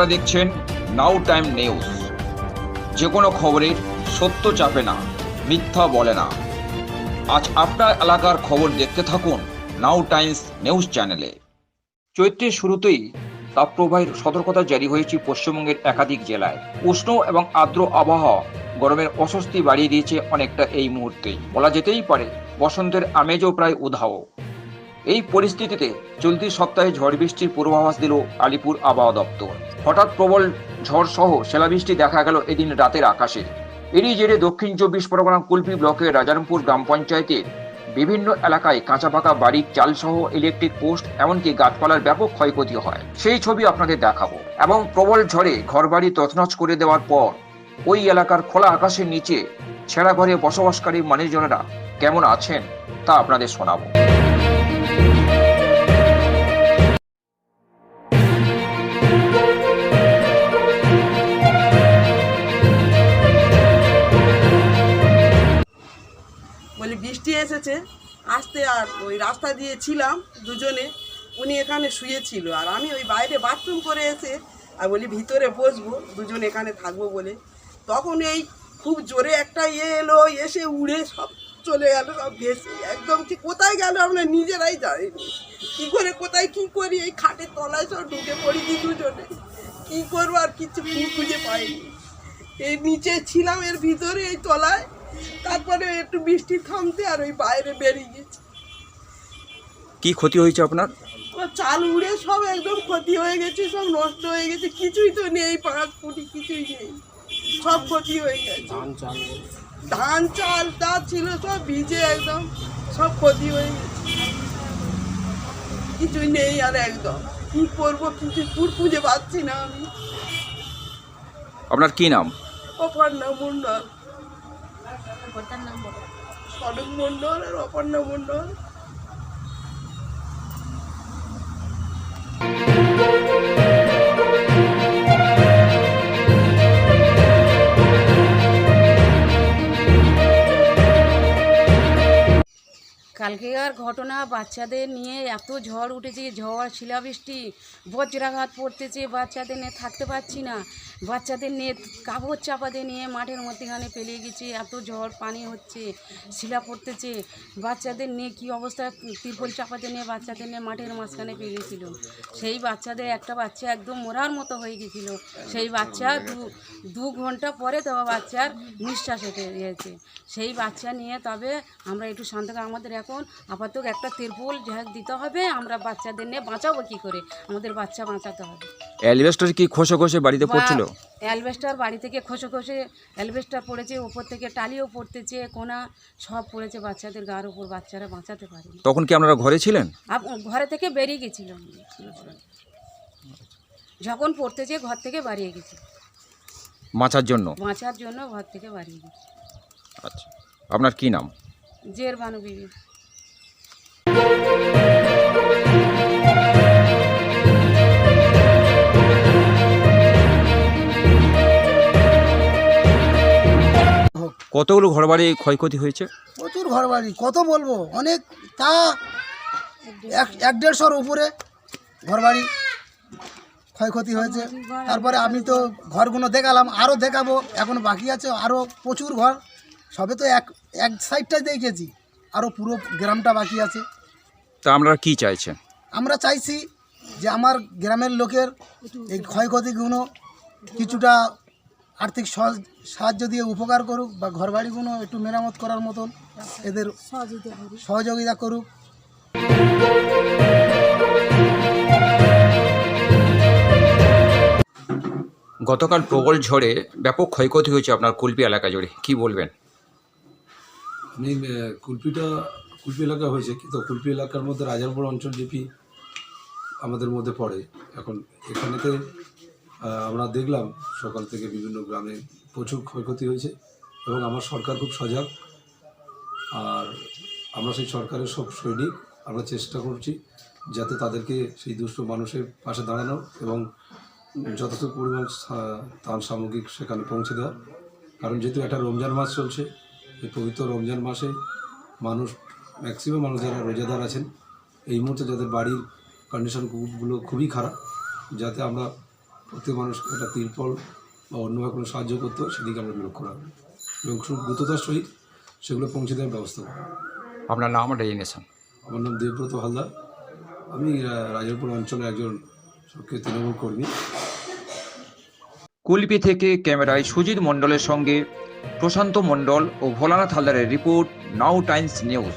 আপনারা দেখছেন নাও time news. যে কোনো খবরের সত্য চাপে না, মিথ্যা বলে না। আজ আপনার এলাকার খবর দেখতে থাকুন নাও টাইমস নিউজ চ্যানেলে। চৈত্রের শুরুতেই তাপপ্রবাহের সতর্কতা জারি হয়েছে পশ্চিমবঙ্গের একাধিক জেলায়। উষ্ণ এবং আর্দ্র আবহাওয়া গরমের অস্বস্তি বাড়িয়ে দিয়েছে অনেকটা এই মুহূর্তেই। বলা যেতেই পারে, বসন্তের আমেজও প্রায় উধাও। এই পরিস্থিতিতে চলতি সপ্তাহে ঝড় বৃষ্টির পূর্বাভাস দিল আলিপুর আবহাওয়া দপ্তর। হঠাৎ প্রবল ঝড় সহ শিলাবৃষ্টি দেখা গেল এদিন রাতের আকাশে। এরই জেরে দক্ষিণ চব্বিশ পরগনা কুলপি ব্লকের রাজারামপুর গ্রাম পঞ্চায়েতের বিভিন্ন এলাকায় কাঁচা পাকা বাড়ির চাল সহ ইলেকট্রিক পোস্ট, এমনকি গাছপালার ব্যাপক ক্ষয়ক্ষতি হয়। সেই ছবি আপনাদের দেখাবো। এবং প্রবল ঝড়ে ঘরবাড়ি তছনছ করে দেওয়ার পর ওই এলাকার খোলা আকাশের নিচে ছেঁড়া ঘরে বসবাসকারী মানুষজনেরা কেমন আছেন তা আপনাদের শোনাবো। বৃষ্টি এসেছে। আসতে আর ওই রাস্তা দিয়ে ছিলাম দুজনে। উনি এখানে শুয়েছিল আর আমি ওই বাইরে বাথরুম করে এসে আর বলি, ভিতরে বসবো, দুজন এখানে থাকব বলে। তখন এই খুব জোরে একটা ইয়ে এলো, এসে উড়ে সব চলে গেল, সব ভেসে। একদম কি কোথায় গেল আমরা নিজেরাই জানিনি। কী করে, কোথায়, কি করি? এই খাটের তলায় সব ঢুকে পড়ি দি দুজনে। কী করব আর কিছু খুঁজে পাইনি। এই নিচে ছিলাম, এর ভিতরে এই তলায়। তারপরে একটু বৃষ্টি থামতে আর ওই বাইরে বেরিয়ে গেছে। কি ক্ষতি হয়েছে আপনার? ও চাল উড়ে সব একদম ক্ষতি হয়ে গেছে সব নষ্ট হয়ে গেছে কিছুই তো নেই পাঁচ ফুটি কিছুই নেই। সব ক্ষতি হয়ে গেছে। ধান চাল। তা ছিল সব ভিজে একদম সব ক্ষতি হয়ে গেছে। কিছুই নেই আর একদম। কি করব কিছু পুর খুঁজে পাচ্ছি না আমি। আপনার কি নাম? অপর্ণা বলো। সড়ক মণ্ডল আর অপর্ণা মণ্ডল কালকেকার ঘটনা বাচ্চাদের নিয়ে এত ঝড় উঠেছে, ঝড়, শিলাবৃষ্টি, বজ্রাঘাত পড়তেছে, বাচ্চাদের নিয়ে থাকতে পারছি না। বাচ্চাদের নিয়ে কাপড় চাপাতে নিয়ে মাঠের মধ্যেখানে পেলিয়ে গেছে, এত ঝড় পানি হচ্ছে, শিলা পড়তেছে। বাচ্চাদের নিয়ে কী অবস্থা? তিরপল চাপাতে নিয়ে বাচ্চাদের নিয়ে মাঠের মাঝখানে পেয়ে গেছিল সেই বাচ্চাদের একটা বাচ্চা একদম মরার মতো হয়ে গেছিল। সেই বাচ্চা দু দু ঘণ্টা পরে তবে বাচ্চার নিঃশ্বাস হেঁটে গিয়েছে। সেই বাচ্চা নিয়ে তবে আমরা একটু শান্ত আমাদের এখন আপাতত একটা তিরপল ঝাঁক দিতে হবে আমরা বাচ্চাদের নিয়ে বাঁচাবো কী করে? আমাদের বাচ্চা বাঁচাতে হবে। অ্যালবেস্টার কি খসে খসে বাড়িতে পড়ছিল? অ্যালবেস্টার বাড়ি থেকে খসে খসে অ্যালবেস্টার পড়েছে ওপর থেকে টালিও পড়তেছে কোনা সব পড়েছে বাচ্চাদের গার উপর বাচ্চারা বাঁচাতে পারেনি। তখন কি আপনারা ঘরে ছিলেন? আপ ঘরে থেকে বেরিয়ে গেছিল যখন পড়তে পড়তেছে ঘর থেকে বাড়িয়ে গেছে। মাছার জন্য? বাঁচার জন্য ঘর থেকে বাড়িয়ে গেছে। আচ্ছা। আপনার কি নাম? জের বানু বিবি। কতগুলো ঘরবাড়ি ক্ষয়ক্ষতি হয়েছে? প্রচুর ঘর বাড়ি কত বলব? অনেক, তা এক দেড়শোর উপরে ঘর বাড়ি ক্ষয়ক্ষতি হয়েছে। তারপরে আমি তো ঘরগুলো দেখালাম আরও দেখাবো, এখন বাকি আছে আরও প্রচুর ঘর। সবে তো এক এক সাইডটাই দেখেছি আরও পুরো গ্রামটা বাকি আছে। তা আপনারা কি চাইছেন? আমরা চাইছি যে আমার গ্রামের লোকের এই ক্ষয়ক্ষতিগুলো কিছুটা আর্থিক সাহায্য দিয়ে উপকার করুক বা ঘরবাড়িগুলো একটু মেরামত করার মতন এদের সহযোগিতা করুক। গতকাল প্রবল ঝড়ে ব্যাপক ক্ষয়ক্ষতি হয়েছে আপনার কুলপি এলাকা জুড়ে। কি বলবেন? আমি কুলপিটা কুলপি এলাকা হয়েছে, কিন্তু কুলপি এলাকার মধ্যে রাজারপুর অঞ্চল জিপি আমাদের মধ্যে পড়ে। এখন এখানেতে আমরা দেখলাম সকাল থেকে বিভিন্ন গ্রামে প্রচুর ক্ষয়ক্ষতি হয়েছে এবং আমার সরকার খুব সজাগ। আর আমরা সেই সরকারের সব সৈনিক, আমরা চেষ্টা করছি যাতে তাদেরকে সেই দুষ্ট মানুষের পাশে দাঁড়ানো এবং যথেষ্ট পরিমাণ ত্রাণ সামগ্রিক সেখানে পৌঁছে দেওয়া। কারণ যেহেতু একটা রমজান মাস চলছে, এই পবিত্র রমজান মাসে মানুষ ম্যাক্সিমাম মানুষ যারা রোজাদার আছেন এই মুহূর্তে যাদের বাড়ির কন্ডিশনগুলো খুবই খারাপ যাতে আমরা প্রত্যেক মানুষকে একটা তিরপল বা অন্যভাবে কোনো সাহায্য করতে হয় সেদিকে আমরা লক্ষ্য রাখব। এবং খুব দ্রুততার সহিত সেগুলো পৌঁছে দেওয়ার ব্যবস্থা করব। আপনার নাম ডেজিনেশন আমার নাম দেবব্রত হালদার। আমি আহ, রাজারপুর অঞ্চলের একজন সক্রিয় তৃণমূল কর্মী। কুলপি থেকে ক্যামেরায় সুজিত মণ্ডলের সঙ্গে প্রশান্ত মণ্ডল ও ভোলানাথ হালদারের রিপোর্ট নাও টাইমস নিউজ।